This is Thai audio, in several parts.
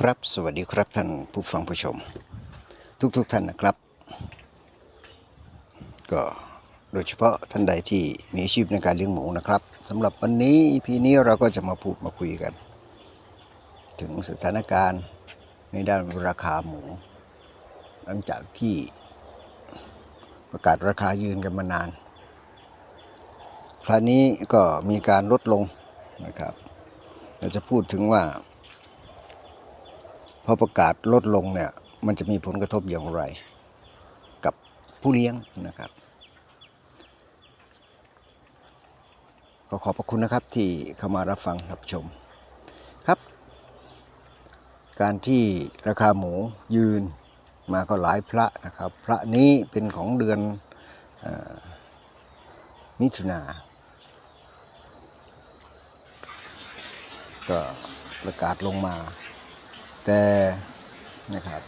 ครับสวัสดีครับท่านผู้ฟังผู้ชม ทุกๆทท่านนะครับ ก็โดยเฉพาะท่านใดที่มีอาชีพในการเลี้ยงหมูนะครับสำหรับวันนี้ EP นี้เราก็จะมาพูดมาคุยกัน ถึงสถานการณ์ในด้านราคาหมู หลังจากที่ประกาศราคายืนกันมานาน คราวนี้ก็มีการลดลงนะครับ เราจะพูดถึงว่า พอประกาศลดลงเนี่ยมันจะมีผลกระทบอย่างไร กับผู้เลี้ยงนะครับ ก็ขอบพระคุณนะครับที่เข้ามารับฟังรับชมครับ การที่ราคาหมูยืนมาก็หลายพระนะครับ พระนี้เป็นของเดือนอมิถุนาก็ประกาศลงมา แต่นะครับ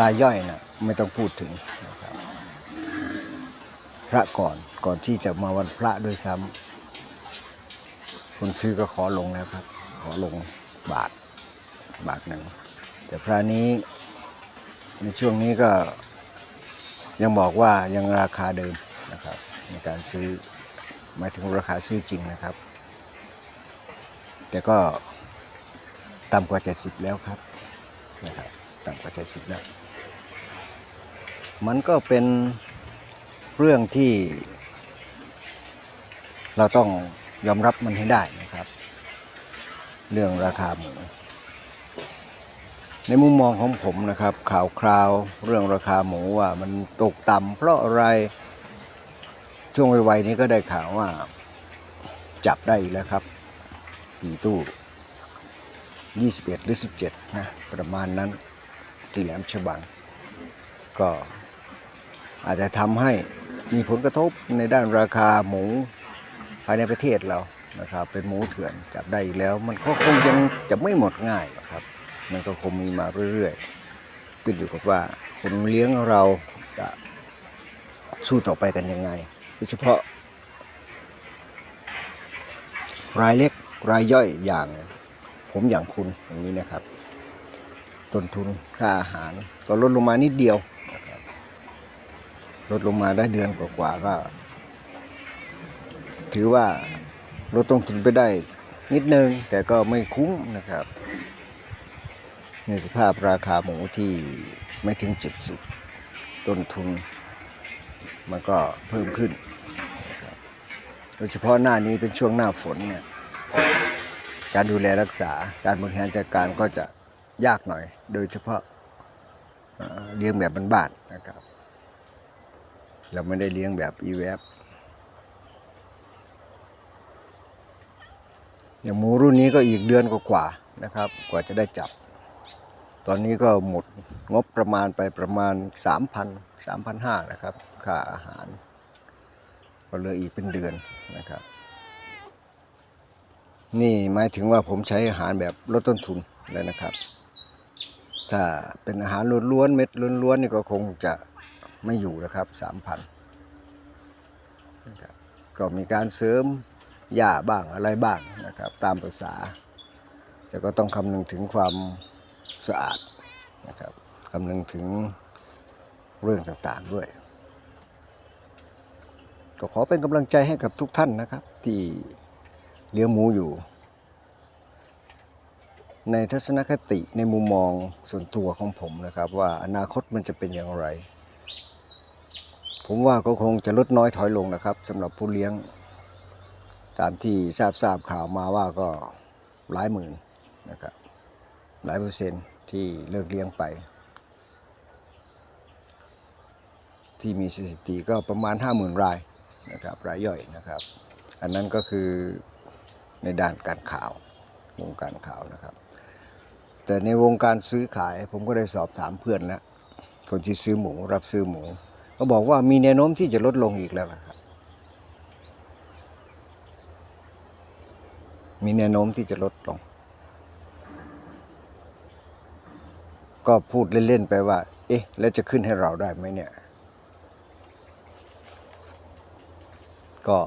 รายย่อยนะไม่ต้องพูดถึงนะครับพระก่อนก่อนที่จะมาวันพระด้วยซ้ำคนซื้อก็ขอลงแล้วครับ ขอลงบาทบาทหนึ่งแต่พระนี้ในช่วงนี้ก็ยังบอกว่ายังราคาเดิมนะครับ ในการซื้อหมายถึงราคาซื้อจริงนะครับ แต่ก็ ต่ำกว่า 70 แล้วครับนะครับต่ำกว่า 70 แล้ว มันก็เป็นเรื่องที่เราต้องยอมรับมันให้ได้นะครับ เรื่องราคาหมูในมุมมองของผมนะครับ ข่าวคราวเรื่องราคาหมูว่ามันตกต่ำเพราะอะไรช่วงวัยนี้ก็ได้ข่าวว่า จับได้อีกแล้วครับกี่ตู้ 21 หรือ 17 นะ ประมาณนั้นที่แหลมฉบัง ก็อาจจะทำให้มีผลกระทบในด้านราคาหมูภายในประเทศเรานะครับ เป็นหมูเถื่อนจับได้อีกแล้ว มันก็คงยังจะไม่หมดง่ายหรอกครับ มันก็คงมีมาเรื่อยๆขึ้นอยู่กับว่าคนเลี้ยงเราจะสู้ต่อไปกันยังไงโดยเฉพาะ รายเล็กรายย่อยอย่าง ผมอย่างคุณอย่างนี้นะครับ ต้นทุนค่าอาหาร ก็ลดลงมานิดเดียว ลดลงมาได้เดือนกว่าๆก็ ถือว่าลดต้นทุนไปได้นิดนึง แต่ก็ไม่คุ้มนะครับ ในสภาพราคาหมูที่ไม่ถึง 70 ต้นทุน มันก็เพิ่มขึ้นโดยเฉพาะหน้านี้เป็นช่วงหน้าฝนเนี่ย การดูแลรักษาการบริหารจัดการก็จะยากหน่อย โดยเฉพาะเลี้ยงแบบบ้านๆนะครับ เราไม่ได้เลี้ยงแบบอีแวบอย่างหมูรุ่นนี้ก็อีกเดือนกว่าๆนะครับ กว่าจะได้จับ ตอนนี้ก็หมดงบประมาณไปประมาณ 3,000 3,500นะครับ ค่าอาหาร ก็เหลืออีกเป็นเดือนนะครับ นี่หมายถึงว่าผมใช้อาหารแบบลดต้นทุนเลยนะครับ ถ้าเป็นอาหารล้วนๆเม็ดล้วนๆนี่ก็คงจะไม่อยู่นะครับสามพันนะครับก็มีการเสริมหญ้าบ้างอะไรบ้างนะครับ ตามภาษา แต่ก็ต้องคำนึงถึงความสะอาดนะครับคำนึงถึงเรื่องต่างๆด้วย ก็ขอเป็นกำลังใจให้กับทุกท่านนะครับที่ เลี้ยงหมูอยู่ ในทัศนคติในมุมมองส่วนตัวของผมนะครับ ว่าอนาคตมันจะเป็นอย่างไร ผมว่าก็คงจะลดน้อยถอยลงนะครับสำหรับผู้เลี้ยง ตามที่ทราบทราบข่าวมาว่าก็หลายหมื่นนะครับหลายเปอร์เซ็นต์ที่เลิกเลี้ยงไป ที่มีสถิติก็ประมาณ 50,000 รายนะครับรายย่อยนะครับ อันนั้นก็คือ ในด้านการข่าววงการข่าวนะครับ แต่ในวงการซื้อขายผมก็ได้สอบถามเพื่อนแล้วคนที่ซื้อหมูรับซื้อหมู ก็บอกว่ามีแนวโน้มที่จะลดลงอีกแล้วนะครับมีแนวโน้มที่จะลดลง ก็พูดเล่นๆไปว่า เอ๊ะ แล้วจะขึ้นให้เราได้ไหมเนี่ย ก็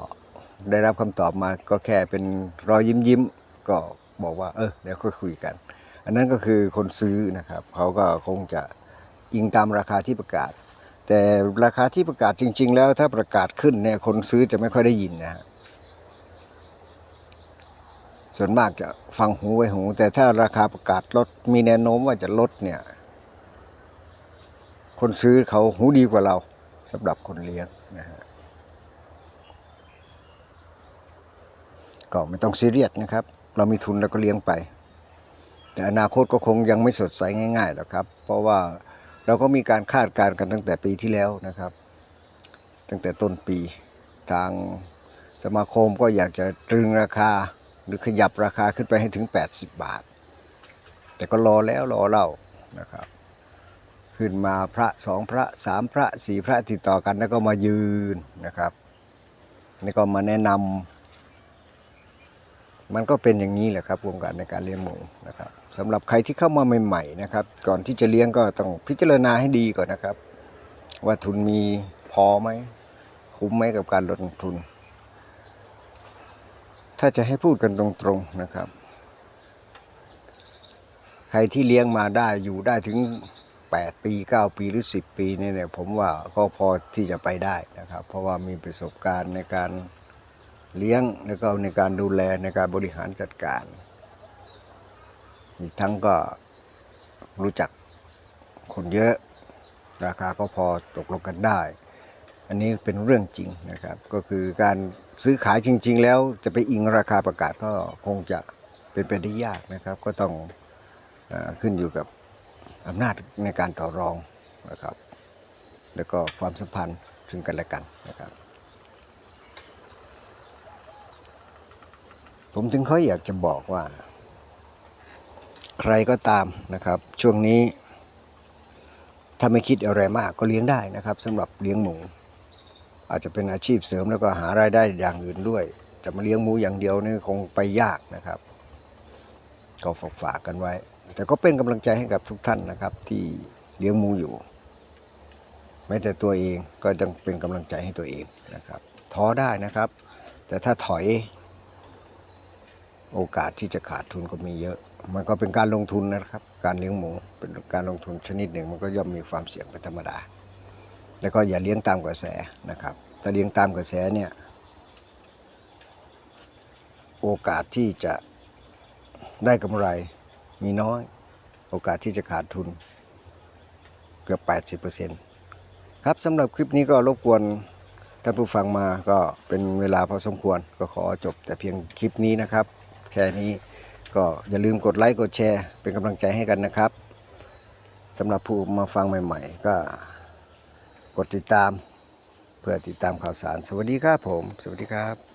ได้รับคำตอบมาก็แค่เป็นรอยยิ้มยิ้มๆก็บอกว่า เออเดี๋ยวค่อยคุยกัน อันนั้นก็คือคนซื้อนะครับเขาก็คงจะอิงตามราคาที่ประกาศ แต่ราคาที่ประกาศจริง ๆ แล้วถ้าประกาศขึ้นเนี่ยคนซื้อจะไม่ค่อยได้ยินนะฮะส่วนมากจะฟังหูไว้หู แต่ถ้าราคาประกาศลดมีแนวโน้มว่าจะลดเนี่ย คนซื้อเขาหูดีกว่าเราสำหรับคนเลี้ยงนะฮะ ก็ไม่ต้องซีเรียสนะครับ เรามีทุนเราก็เลี้ยงไป แต่อนาคตก็คงยังไม่สดใสง่ายๆหรอกครับ เพราะว่าเราก็มีการคาดการณ์กันตั้งแต่ปีที่แล้วนะครับ ตั้งแต่ต้นปีทางสมาคมก็อยากจะตรึงราคาหรือขยับราคาขึ้นไปให้ถึง 80 บาท แต่ก็รอแล้วรอเล่านะครับ ขึ้นมาพระสองพระสามพระสี่พระติดต่อกันแล้วก็มายืนนะครับนี่ก็มาแนะนำ มันก็เป็นอย่างนี้แหละครับวงการในการเลี้ยงหมูนะครับสำหรับใครที่เข้ามาใหม่ๆนะครับ ก่อนที่จะเลี้ยงก็ต้องพิจารณาให้ดีก่อนนะครับ ว่าทุนมีพอไหมคุ้มไหมกับการลงทุน ถ้าจะให้พูดกันตรงๆนะครับ ใครที่เลี้ยงมาได้อยู่ได้ถึง 8 ปี 9 ปีหรือ 10 ปีนี่เนี่ยผมว่าก็พอที่จะไปได้นะครับ เพราะว่ามีประสบการณ์ในการ เลี้ยงแล้วก็ในการดูแลในการบริหารจัดการอีกทั้งก็รู้จักคนเยอะราคาก็พอตกลงกันได้ อันนี้เป็นเรื่องจริงนะครับ ก็คือการซื้อขายจริง ๆ แล้วจะไปอิงราคาประกาศก็คงจะเป็นไปได้ยากนะครับ ก็ต้องออขึ้นอยู่กับอำนาจในการต่อรองนะครับ แล้วก็ความสัมพันธ์ซึ่งกันและกันนะครับ ผมถึงค่อยอยากจะบอกว่า ใครก็ตามนะครับ ช่วงนี้ ถ้าไม่คิดอะไรมากก็เลี้ยงได้นะครับสำหรับเลี้ยงหมู อาจจะเป็นอาชีพเสริมแล้วก็หารายได้อย่างอื่นด้วย จะมาเลี้ยงหมูอย่างเดียวนี่คงไปยากนะครับ ก็ฝากฝากกันไว้ แต่ก็เป็นกำลังใจให้กับทุกท่านนะครับ ที่เลี้ยงหมูอยู่แม้แต่ตัวเองก็ยังเป็นกำลังใจให้ตัวเองนะครับ ท้อได้นะครับ แต่ถ้าถอย โอกาสที่จะขาดทุนก็มีเยอะ มันก็เป็นการลงทุนนะครับ การเลี้ยงหมูเป็นการลงทุนชนิดหนึ่งมันก็ย่อมมีความเสี่ยงเป็นธรรมดา แล้วก็อย่าเลี้ยงตามกระแสนะครับถ้าเลี้ยงตามกระแสเนี่ยโอกาสที่จะได้กำไรมีน้อย โอกาสที่จะขาดทุนเกือบ 80%ครับสำหรับคลิปนี้ก็รบกวนท่านผู้ฟังมาก็เป็นเวลาพอสมควรก็ขอจบแต่เพียงคลิปนี้นะครับ แค่นี้ก็อย่าลืมกดไลค์กดแชร์ เป็นกำลังใจให้กันนะครับสำหรับผู้มาฟังใหม่ ๆ ก็กดติดตาม เพื่อติดตามข่าวสาร สวัสดีครับผม สวัสดีครับ